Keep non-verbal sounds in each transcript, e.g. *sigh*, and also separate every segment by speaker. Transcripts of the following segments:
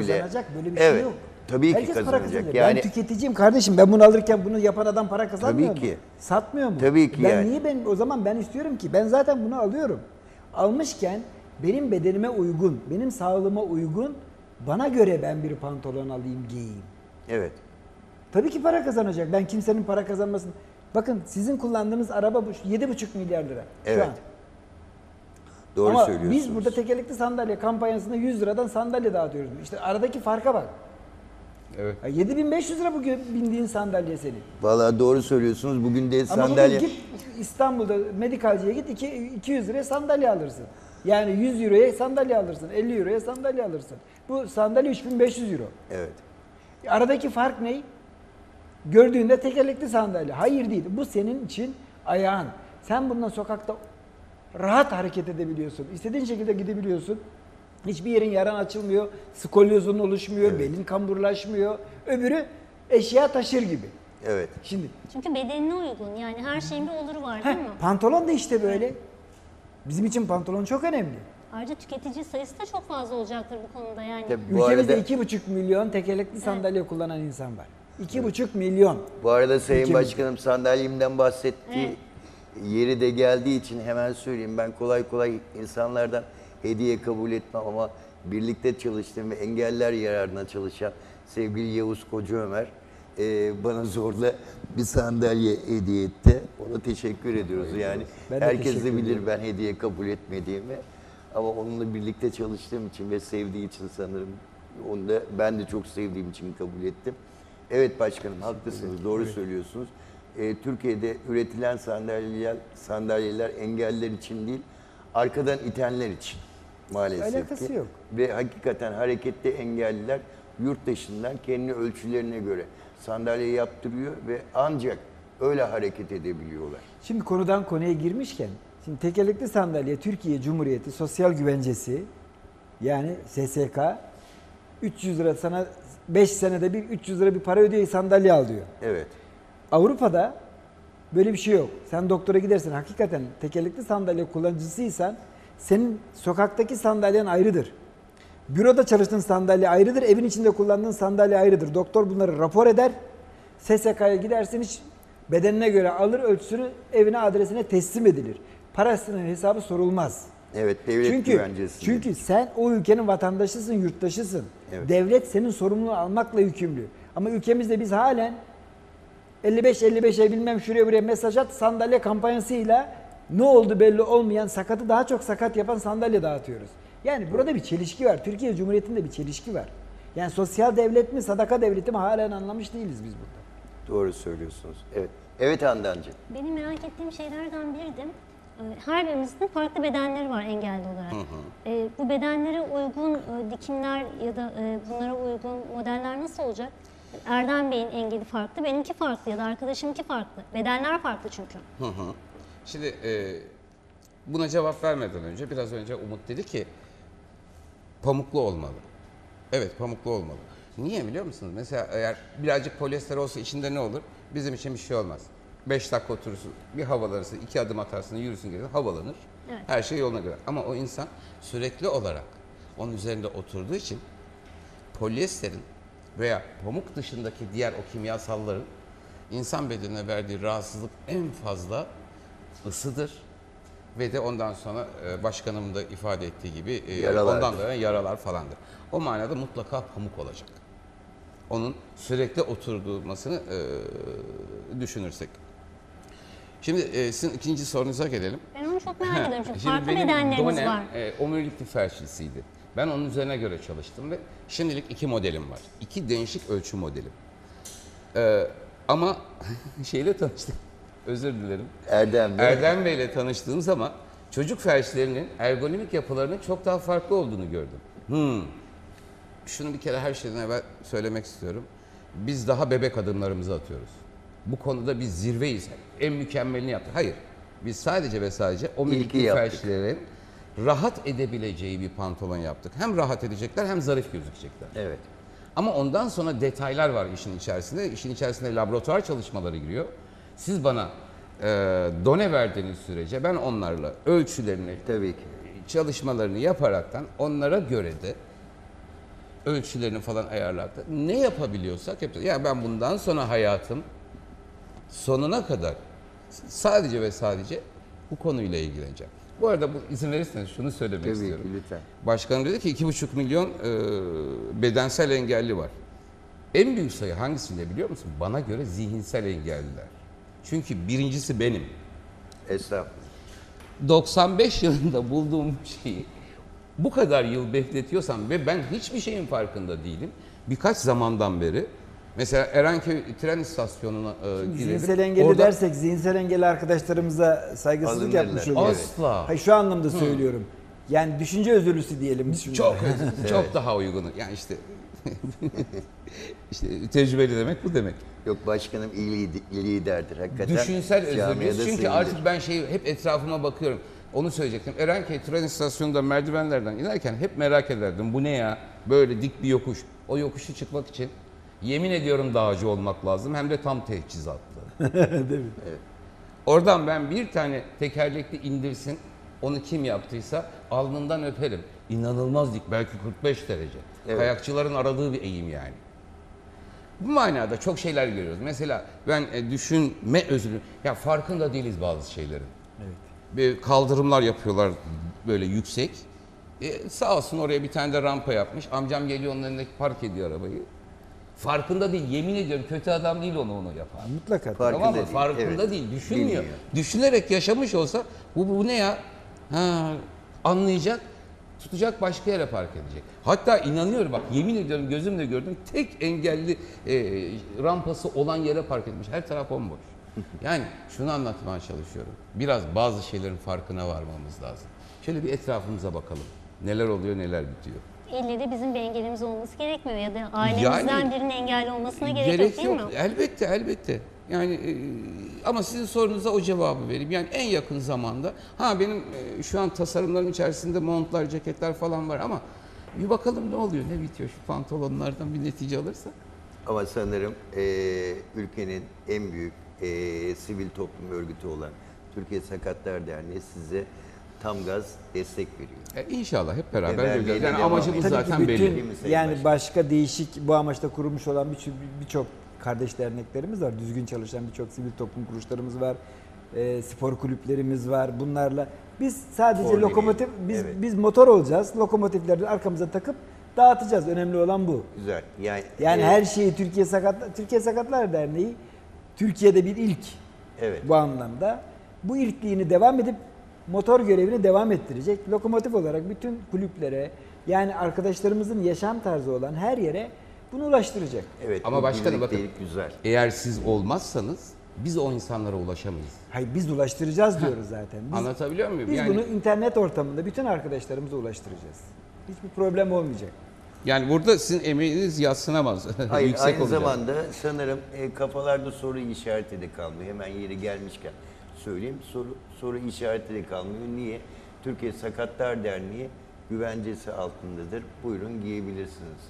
Speaker 1: bile.
Speaker 2: kazanacak böyle bir
Speaker 1: evet,
Speaker 2: şey yok.
Speaker 1: Tabii ki
Speaker 2: Herkes para
Speaker 1: kazanacak.
Speaker 2: kazanacak.
Speaker 1: Yani
Speaker 2: Ben tüketiciyim kardeşim. Ben bunu alırken bunu yapan adam para kazanmıyor
Speaker 1: Tabii
Speaker 2: mu?
Speaker 1: ki.
Speaker 2: Satmıyor mu?
Speaker 1: Tabii ki
Speaker 2: ben
Speaker 1: yani.
Speaker 2: niye ben o zaman ben istiyorum ki ben zaten bunu alıyorum. Almışken benim bedenime uygun, benim sağlığıma uygun bana göre ben bir pantolon alayım, giyeyim.
Speaker 1: evet.
Speaker 2: Tabii ki para kazanacak. Ben kimsenin para kazanmasın. Bakın sizin kullandığınız araba bu 7,5 milyar lira şu
Speaker 1: Evet.
Speaker 2: an.
Speaker 1: Doğru
Speaker 2: Ama
Speaker 1: söylüyorsunuz.
Speaker 2: biz burada tekerlekli sandalye kampanyasında 100 liradan sandalye dağıtıyoruz. İşte aradaki farka bak.
Speaker 3: Evet.
Speaker 2: Ya 7500 lira bugün bindiğin sandalye senin.
Speaker 1: Vallahi doğru söylüyorsunuz. Bugün de
Speaker 2: Ama
Speaker 1: sandalye
Speaker 2: bugün git İstanbul'da medikalciye git iki- 200 liraya sandalye alırsın. Yani 100 euroya sandalye alırsın, 50 euroya sandalye alırsın. Bu sandalye 3500 euro.
Speaker 1: Evet.
Speaker 2: Aradaki fark ne? Gördüğünde tekerlekli sandalye. Hayır değil. Bu senin için ayağın. Sen bundan sokakta rahat hareket edebiliyorsun. İstediğin şekilde gidebiliyorsun. Hiçbir yerin yaran açılmıyor. Skolyozun oluşmuyor. Belin kamburlaşmıyor. Öbürü eşya taşır gibi.
Speaker 1: Evet.
Speaker 2: Şimdi
Speaker 4: Çünkü bedenine uygun. Yani her şeyin bir oluru var değil
Speaker 2: heh,
Speaker 4: mi?
Speaker 2: pantolon da işte böyle. Bizim için pantolon çok önemli.
Speaker 4: Ayrıca tüketici sayısı da çok fazla olacaktır bu konuda yani.
Speaker 1: Tabii bu
Speaker 2: Ülkemizde
Speaker 1: arada,
Speaker 2: iki buçuk milyon tekerlekli sandalye kullanan insan var. İki buçuk milyon.
Speaker 1: bu arada Sayın
Speaker 2: Ülkemizde.
Speaker 1: Başkanım sandalyemden bahsettiği yeri de geldiği için hemen söyleyeyim. Ben kolay kolay insanlardan hediye kabul etmem ama birlikte çalıştığım ve engeller yararına çalışan sevgili Yavuz Koca Ömer e, bana zorla bir sandalye hediye etti. Ona teşekkür ediyoruz yani.
Speaker 2: Ben de
Speaker 1: Herkes de
Speaker 2: teşekkür
Speaker 1: bilir
Speaker 2: ediyorum.
Speaker 1: ben hediye kabul etmediğimi. Ama onunla birlikte çalıştığım için ve sevdiği için sanırım onu da ben de çok sevdiğim için kabul ettim. Evet başkanım haklısınız. Doğru söylüyorsunuz. Ee, Türkiye'de üretilen sandalyeler sandalyeler engeller için değil, arkadan itenler için maalesef
Speaker 2: Alakası
Speaker 1: ki.
Speaker 2: yok.
Speaker 1: Ve hakikaten hareketli engelliler yurt dışından kendi ölçülerine göre sandalye yaptırıyor ve ancak öyle hareket edebiliyorlar.
Speaker 2: Şimdi konudan konuya girmişken, şimdi tekerlekli sandalye Türkiye Cumhuriyeti Sosyal Güvencesi yani SSK 300 lira sana 5 senede bir 300 lira bir para ödüyor sandalye al diyor.
Speaker 1: Evet.
Speaker 2: Avrupa'da böyle bir şey yok. Sen doktora gidersen hakikaten tekerlekli sandalye kullanıcısıysan senin sokaktaki sandalyen ayrıdır. Büroda çalıştığın sandalye ayrıdır, evin içinde kullandığın sandalye ayrıdır. Doktor bunları rapor eder. SSK'ya gidersin hiç bedenine göre alır ölçüsünü evine adresine teslim edilir. Parasının hesabı sorulmaz.
Speaker 1: Evet, devlet
Speaker 2: çünkü,
Speaker 1: güvencesi.
Speaker 2: Çünkü sen o ülkenin vatandaşısın, yurttaşısın.
Speaker 1: Evet.
Speaker 2: Devlet senin sorumluluğu almakla yükümlü. Ama ülkemizde biz halen 55-55'e bilmem şuraya buraya mesaj at sandalye kampanyasıyla ne oldu belli olmayan sakatı daha çok sakat yapan sandalye dağıtıyoruz. Yani burada bir çelişki var. Türkiye Cumhuriyeti'nde bir çelişki var. Yani sosyal devlet mi, sadaka devleti mi halen anlamış değiliz biz burada.
Speaker 1: Doğru söylüyorsunuz. Evet. Evet Handancığım.
Speaker 4: Benim merak ettiğim şeylerden biri de e, her birimizin farklı bedenleri var engelli olarak. E, bu bedenlere uygun e, dikimler ya da e, bunlara uygun modeller nasıl olacak? Erdem Bey'in engeli farklı, benimki farklı ya da arkadaşımınki farklı. Bedenler farklı çünkü.
Speaker 3: Şimdi e, buna cevap vermeden önce biraz önce Umut dedi ki pamuklu olmalı. Evet pamuklu olmalı. Niye biliyor musunuz? Mesela eğer birazcık polyester olsa içinde ne olur? Bizim için bir şey olmaz. 5 dakika oturursun, bir havalanırsın, iki adım atarsın, yürürsün gelirsin, havalanır.
Speaker 4: Evet.
Speaker 3: Her şey yoluna göre. Ama o insan sürekli olarak onun üzerinde oturduğu için polyesterin veya pamuk dışındaki diğer o kimyasalların insan bedenine verdiği rahatsızlık en fazla ısıdır ve de ondan sonra e, başkanımın da ifade ettiği gibi e,
Speaker 1: Yaralardır.
Speaker 3: ondan sonra yaralar falandır. O manada mutlaka pamuk olacak. Onun sürekli oturduğmasını e, düşünürsek. Şimdi sizin ikinci sorunuza gelelim.
Speaker 4: Ben onu çok merak ediyorum farklı
Speaker 3: benim
Speaker 4: bedenlerimiz var.
Speaker 3: E, omurilikli felçlisiydi. Ben onun üzerine göre çalıştım ve şimdilik iki modelim var. İki değişik ölçü modelim. E, ama *laughs* şeyle tanıştık. Özür dilerim.
Speaker 1: Erdem Bey.
Speaker 3: Erdem Bey ile tanıştığım zaman çocuk felçlerinin ergonomik yapılarının çok daha farklı olduğunu gördüm. Hmm. Şunu bir kere her şeyden evvel söylemek istiyorum. Biz daha bebek adımlarımızı atıyoruz. Bu konuda biz zirveyiz. En mükemmelini yaptık. Hayır. Biz sadece ve sadece o
Speaker 1: yaptık.
Speaker 3: felçlerin rahat edebileceği bir pantolon yaptık. Hem rahat edecekler hem zarif gözükecekler.
Speaker 1: Evet.
Speaker 3: Ama ondan sonra detaylar var işin içerisinde. İşin içerisinde laboratuvar çalışmaları giriyor. Siz bana e, done verdiğiniz sürece ben onlarla ölçülerini,
Speaker 1: Tabii ki.
Speaker 3: çalışmalarını yaparaktan onlara göre de ölçülerini falan ayarlattı. Ne yapabiliyorsak yapacağız. Yani ben bundan sonra hayatım sonuna kadar sadece ve sadece bu konuyla ilgileneceğim. Bu arada bu izin verirseniz şunu söylemek
Speaker 1: Tabii
Speaker 3: istiyorum.
Speaker 1: ki lütfen.
Speaker 3: Başkanım dedi ki 2,5 milyon e, bedensel engelli var. En büyük sayı hangisinde biliyor musun? Bana göre zihinsel engelliler. Çünkü birincisi benim.
Speaker 1: Estağfurullah.
Speaker 3: 95 yılında bulduğum şeyi bu kadar yıl bekletiyorsam ve ben hiçbir şeyin farkında değilim. Birkaç zamandan beri mesela Erenköy tren istasyonuna e, gidelim.
Speaker 2: Zihinsel engelli
Speaker 3: Orada
Speaker 2: dersek zihinsel engelli arkadaşlarımıza saygısızlık
Speaker 1: Alınırlar.
Speaker 2: yapmış oluyoruz.
Speaker 3: Asla.
Speaker 2: Hayır şu anlamda söylüyorum. Yani düşünce özürlüsü diyelim biz şimdi.
Speaker 3: Çok *laughs* çok daha uygunu. Yani işte *laughs* işte tecrübeli demek bu demek.
Speaker 1: Yok başkanım iyi, lider- iyi liderdir hakikaten.
Speaker 3: Düşünsel özürlüyüz. Çünkü
Speaker 1: sevilir.
Speaker 3: artık ben şeyi hep etrafıma bakıyorum. Onu söyleyecektim. Erenköy tren istasyonunda merdivenlerden inerken hep merak ederdim. Bu ne ya? Böyle dik bir yokuş. O yokuşu çıkmak için yemin ediyorum dağcı olmak lazım. Hem de tam teçhizatlı. *laughs*
Speaker 2: Değil mi?
Speaker 3: Oradan ben bir tane tekerlekli indirsin. Onu kim yaptıysa alnından öperim. İnanılmaz dik. Belki 45 derece.
Speaker 1: Evet.
Speaker 3: Kayakçıların aradığı bir eğim yani. Bu manada çok şeyler görüyoruz. Mesela ben e, düşünme özürü, ya farkında değiliz bazı şeylerin.
Speaker 2: Evet.
Speaker 3: Bir kaldırımlar yapıyorlar böyle yüksek. E, sağ olsun oraya bir tane de rampa yapmış. Amcam geliyor onun önündeki park ediyor arabayı. Farkında değil, yemin ediyorum kötü adam değil onu onu yapan.
Speaker 2: Mutlaka.
Speaker 1: Farkında
Speaker 3: Tamam mı?
Speaker 1: değil,
Speaker 3: Farkında
Speaker 1: evet.
Speaker 3: değil, düşünmüyor.
Speaker 1: Bilmiyor.
Speaker 3: Düşünerek yaşamış olsa bu, bu ne ya? Ha, anlayacak, tutacak başka yere park edecek. Hatta inanıyorum bak yemin ediyorum gözümle gördüm tek engelli e, rampası olan yere park etmiş. Her taraf bomboş. *laughs* Yani şunu anlatmaya çalışıyorum. Biraz bazı şeylerin farkına varmamız lazım. Şöyle bir etrafımıza bakalım. Neler oluyor, neler bitiyor.
Speaker 4: İlle de bizim bir engelimiz olması gerekmiyor ya da ailemizden
Speaker 3: Yani-
Speaker 4: birinin engelli olmasına gerek, yok değil mi?
Speaker 3: Elbette, elbette. Yani e, ama sizin sorunuza o cevabı vereyim. Yani en yakın zamanda ha benim e, şu an tasarımlarım içerisinde montlar, ceketler falan var ama bir bakalım ne oluyor, ne bitiyor şu pantolonlardan bir netice alırsak.
Speaker 1: Ama sanırım e, ülkenin en büyük e, sivil toplum örgütü olan Türkiye Sakatlar Derneği size tam gaz destek veriyor.
Speaker 3: E, inşallah hep beraber
Speaker 1: vermeye
Speaker 3: göreceğiz. Yani
Speaker 1: devam
Speaker 3: amacımız.
Speaker 2: Tabii
Speaker 3: zaten belli.
Speaker 2: bütün
Speaker 1: Değil Sayın
Speaker 2: yani başka değişik bu amaçta kurulmuş olan birçok birçok kardeş derneklerimiz var. Düzgün çalışan birçok sivil toplum kuruluşlarımız var. Ee, spor kulüplerimiz var. Bunlarla biz sadece
Speaker 1: Spor
Speaker 2: lokomotif
Speaker 1: birliği,
Speaker 2: biz
Speaker 1: evet.
Speaker 2: biz motor olacağız. Lokomotifleri arkamıza takıp dağıtacağız. Önemli olan bu.
Speaker 1: Güzel. Yani,
Speaker 2: Yani
Speaker 1: e,
Speaker 2: her şeyi Türkiye Sakat Türkiye Sakatlar Derneği Türkiye'de bir ilk
Speaker 1: Evet.
Speaker 2: bu anlamda. Bu ilkliğini devam edip motor görevini devam ettirecek. Lokomotif olarak bütün kulüplere yani arkadaşlarımızın yaşam tarzı olan her yere bunu ulaştıracak.
Speaker 1: Evet.
Speaker 3: Ama başkanım bakın.
Speaker 1: güzel.
Speaker 3: Eğer siz olmazsanız biz o insanlara ulaşamayız.
Speaker 2: Hayır biz ulaştıracağız diyoruz zaten. Biz,
Speaker 3: Anlatabiliyor muyum?
Speaker 2: biz
Speaker 3: yani,
Speaker 2: bunu internet ortamında bütün arkadaşlarımıza ulaştıracağız. Hiçbir problem olmayacak.
Speaker 3: yani burada sizin emeğiniz yatsınamaz. *laughs*
Speaker 1: Hayır,
Speaker 3: Yüksek
Speaker 1: aynı
Speaker 3: olacak.
Speaker 1: zamanda sanırım e, kafalarda soru işareti de kalmıyor. Hemen yeri gelmişken söyleyeyim. Soru soru işareti de kalmıyor. Niye? Türkiye Sakatlar Derneği güvencesi altındadır. Buyurun giyebilirsiniz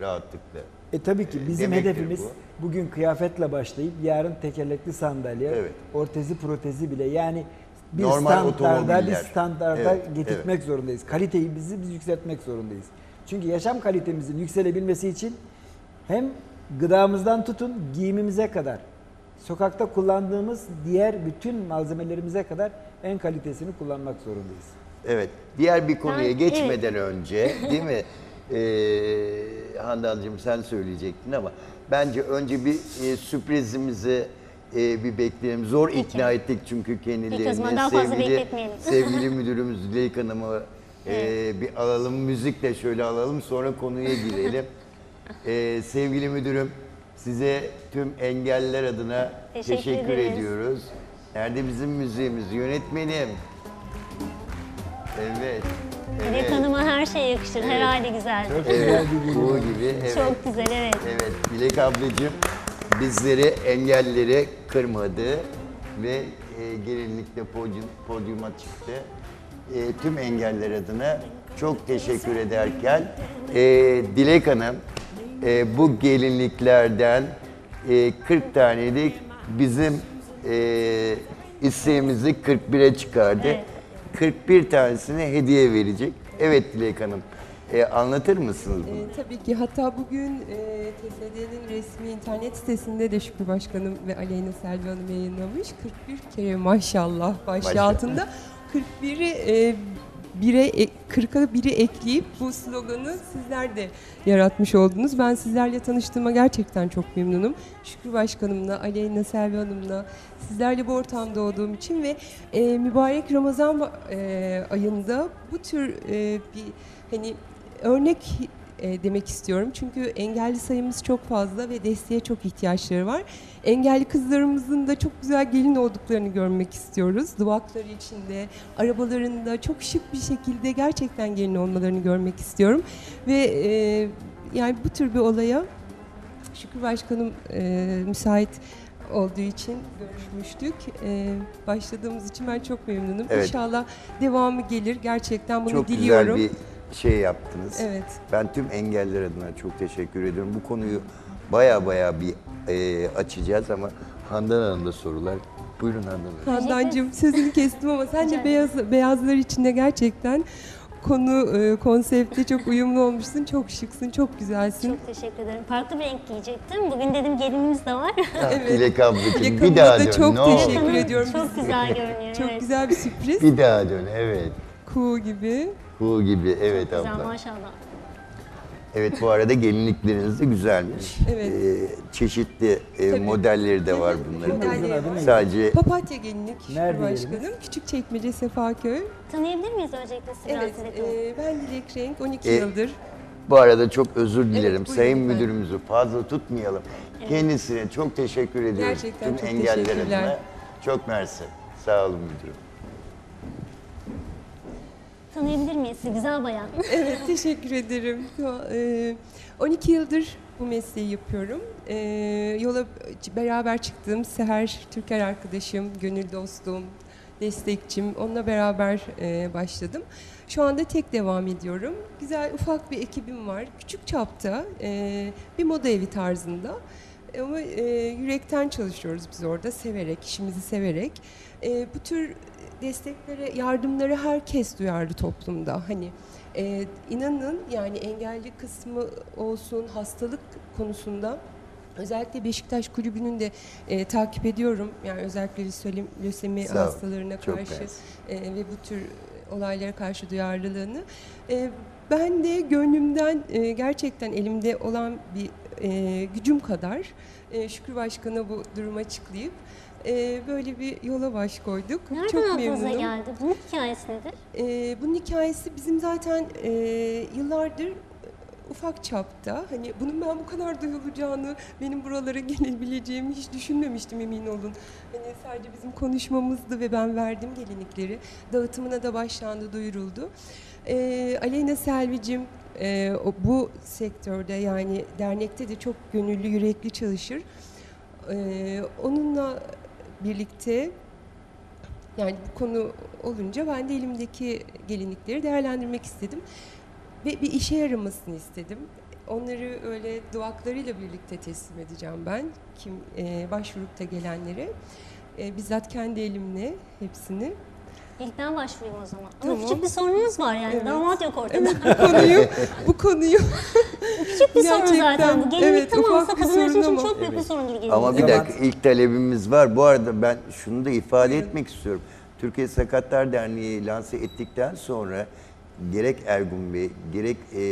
Speaker 1: rahatlıkla.
Speaker 2: E tabii ki bizim
Speaker 1: Demektir
Speaker 2: hedefimiz
Speaker 1: bu.
Speaker 2: bugün kıyafetle başlayıp yarın tekerlekli sandalye,
Speaker 1: Evet.
Speaker 2: ortezi protezi bile yani bir
Speaker 1: Normal
Speaker 2: standarda bir standarda
Speaker 1: Evet,
Speaker 2: getirtmek zorundayız. Kaliteyi bizi biz yükseltmek zorundayız. Çünkü yaşam kalitemizin yükselebilmesi için hem gıdamızdan tutun giyimimize kadar sokakta kullandığımız diğer bütün malzemelerimize kadar en kalitesini kullanmak zorundayız.
Speaker 1: Evet. Diğer bir konuya
Speaker 4: Ben-
Speaker 1: geçmeden önce değil mi? *laughs* Ee, Handancığım sen söyleyecektin ama bence önce bir e, sürprizimizi e, bir bekleyelim. Zor ikna ettik çünkü kendilerini.
Speaker 4: Peki, o zaman daha fazla bekletmeyelim. *laughs*
Speaker 1: sevgili müdürümüz Dilek Hanım'ı e, bir alalım. Müzikle şöyle alalım sonra konuya girelim. *laughs* E, sevgili müdürüm size tüm engeller adına
Speaker 4: Teşekkür
Speaker 1: teşekkür
Speaker 4: ederiz.
Speaker 1: ediyoruz. Nerede bizim müziğimiz? Yönetmenim. Evet.
Speaker 4: Dilek
Speaker 1: Evet.
Speaker 4: Hanım'a her şey yakışır. Her hali güzel.
Speaker 2: Çok
Speaker 1: Evet.
Speaker 2: güzel bir geliyor.
Speaker 1: Bu gibi. Evet.
Speaker 4: Çok güzel evet.
Speaker 1: Evet. Dilek ablacığım bizleri engelleri kırmadı ve e, gelinlikle podyum, podyuma çıktı. E, tüm engeller adına çok teşekkür ederken e, Dilek Hanım e, bu gelinliklerden e, 40 tanelik bizim e, isteğimizi 41'e çıkardı.
Speaker 4: Evet.
Speaker 1: 41 tanesini hediye verecek. Evet Dilek Hanım. E, anlatır mısınız bunu?
Speaker 5: Ee, tabii ki. Hatta bugün e, TSD'nin resmi internet sitesinde de Şükrü Başkanım ve Aleyna Selvi Hanım yayınlamış. 41 kere maşallah başlığı
Speaker 1: Maşallah.
Speaker 5: altında. 41'i e, bire, e, 40'a biri ekleyip bu sloganı sizler de yaratmış oldunuz. Ben sizlerle tanıştığıma gerçekten çok memnunum. Şükrü Başkanımla, Aleyna Selvi Hanım'la sizlerle bu ortamda olduğum için ve e, mübarek Ramazan e, ayında bu tür e, bir hani örnek e, demek istiyorum. Çünkü engelli sayımız çok fazla ve desteğe çok ihtiyaçları var. Engelli kızlarımızın da çok güzel gelin olduklarını görmek istiyoruz. Duvakları içinde, arabalarında çok şık bir şekilde gerçekten gelin olmalarını görmek istiyorum. Ve e, yani bu tür bir olaya Şükrü Başkanım e, müsait olduğu için görüşmüştük. E, başladığımız için ben çok memnunum.
Speaker 1: Evet.
Speaker 5: İnşallah devamı gelir. Gerçekten bunu
Speaker 1: Çok
Speaker 5: diliyorum.
Speaker 1: güzel bir şey yaptınız.
Speaker 5: Evet.
Speaker 1: Ben tüm engeller adına çok teşekkür ediyorum. Bu konuyu baya baya bir e, açacağız ama Handan Hanım'da sorular. Buyurun Handan Hanım.
Speaker 5: Handancığım sözünü kestim ama sen
Speaker 4: Rica
Speaker 5: de
Speaker 4: ederim.
Speaker 5: beyaz, beyazlar içinde gerçekten konu e, konsepte çok uyumlu olmuşsun. Çok şıksın, çok güzelsin.
Speaker 4: Çok teşekkür ederim. Farklı bir renk giyecektim. Bugün dedim gelinimiz de var.
Speaker 5: Evet.
Speaker 1: Dilek ablacığım bir daha
Speaker 5: da
Speaker 1: dön.
Speaker 5: çok
Speaker 1: olur.
Speaker 5: teşekkür ediyorum.
Speaker 4: Çok güzel görünüyor.
Speaker 5: Çok
Speaker 4: evet.
Speaker 5: güzel bir sürpriz.
Speaker 1: Bir daha dön evet.
Speaker 5: Kuğu gibi.
Speaker 1: Bu gibi evet
Speaker 4: Güzel
Speaker 1: abla.
Speaker 4: maşallah.
Speaker 1: Evet bu arada gelinlikleriniz de güzelmiş.
Speaker 5: Evet.
Speaker 1: Ee, çeşitli e,
Speaker 5: Tabii.
Speaker 1: modelleri de var bunların.
Speaker 5: Modelleri var.
Speaker 1: Sadece
Speaker 5: Papatya gelinlik
Speaker 2: Nerede
Speaker 5: Başkanım. Küçük çekmece Sefaköy.
Speaker 4: Tanıyabilir miyiz öncelikle sizi
Speaker 5: Evet,
Speaker 4: rahatsız
Speaker 5: e, ben Dilek Renk, 12
Speaker 1: E,
Speaker 5: yıldır.
Speaker 1: bu arada çok özür dilerim.
Speaker 5: buyurun
Speaker 1: Sayın
Speaker 5: lütfen.
Speaker 1: müdürümüzü fazla tutmayalım. Kendisine çok teşekkür ediyoruz.
Speaker 5: Gerçekten
Speaker 1: Tüm
Speaker 5: çok
Speaker 1: engeller
Speaker 5: teşekkürler.
Speaker 1: adına. Çok mersi. Sağ olun müdürüm.
Speaker 4: Tanıyabilir miyiz güzel bayan? *laughs*
Speaker 5: Evet, teşekkür ederim. Ee, 12 yıldır bu mesleği yapıyorum. Ee, yola beraber çıktığım Seher Türker arkadaşım, gönül dostum, destekçim. Onunla beraber e, başladım. Şu anda tek devam ediyorum. Güzel ufak bir ekibim var. Küçük çapta e, bir moda evi tarzında. Ama e, yürekten çalışıyoruz biz orada, severek, işimizi severek. E, bu tür desteklere, yardımları herkes duyarlı toplumda. Hani e, inanın yani engelli kısmı olsun, hastalık konusunda özellikle Beşiktaş Kulübü'nün de e, takip ediyorum. Yani özellikle lösemi, lösemi hastalarına karşı e, ve bu tür olaylara karşı duyarlılığını. E, ben de gönlümden e, gerçekten elimde olan bir e, gücüm kadar e, Şükrü Başkan'a bu durumu açıklayıp e, böyle bir yola baş koyduk.
Speaker 4: Nereden
Speaker 5: Çok
Speaker 4: aklınıza
Speaker 5: memnunum.
Speaker 4: geldi? Bunun hikayesi nedir?
Speaker 5: E, bunun hikayesi bizim zaten e, yıllardır ufak çapta hani bunun ben bu kadar duyulacağını benim buralara gelebileceğimi hiç düşünmemiştim emin olun. Hani sadece bizim konuşmamızdı ve ben verdim gelinlikleri. Dağıtımına da başlandı, duyuruldu. Ee, Aleyna Selvicim e, bu sektörde yani dernekte de çok gönüllü, yürekli çalışır. Ee, onunla birlikte yani bu konu olunca ben de elimdeki gelinlikleri değerlendirmek istedim ve bir işe yaramasını istedim. Onları öyle duvaklarıyla birlikte teslim edeceğim ben kim e, başvurup da gelenlere. E, bizzat kendi elimle hepsini.
Speaker 4: İlk ben başvurayım o zaman. Ama
Speaker 5: Tamam.
Speaker 4: küçük bir sorunumuz var yani.
Speaker 5: Evet.
Speaker 4: Damat yok ortada.
Speaker 5: Evet bu konuyu bu konuyu *laughs*
Speaker 4: küçük bir sorun zaten. Bu gelinlik
Speaker 5: evet,
Speaker 4: tamamsa kadınlar için çok
Speaker 5: ama-
Speaker 4: büyük bir sorundur gelinlik.
Speaker 1: Ama bir
Speaker 2: Evet.
Speaker 1: dakika ilk talebimiz var. Bu arada ben şunu da ifade
Speaker 5: Buyurun.
Speaker 1: etmek istiyorum. Türkiye Sakatlar Derneği lanse ettikten sonra gerek Ergun Bey gerek e,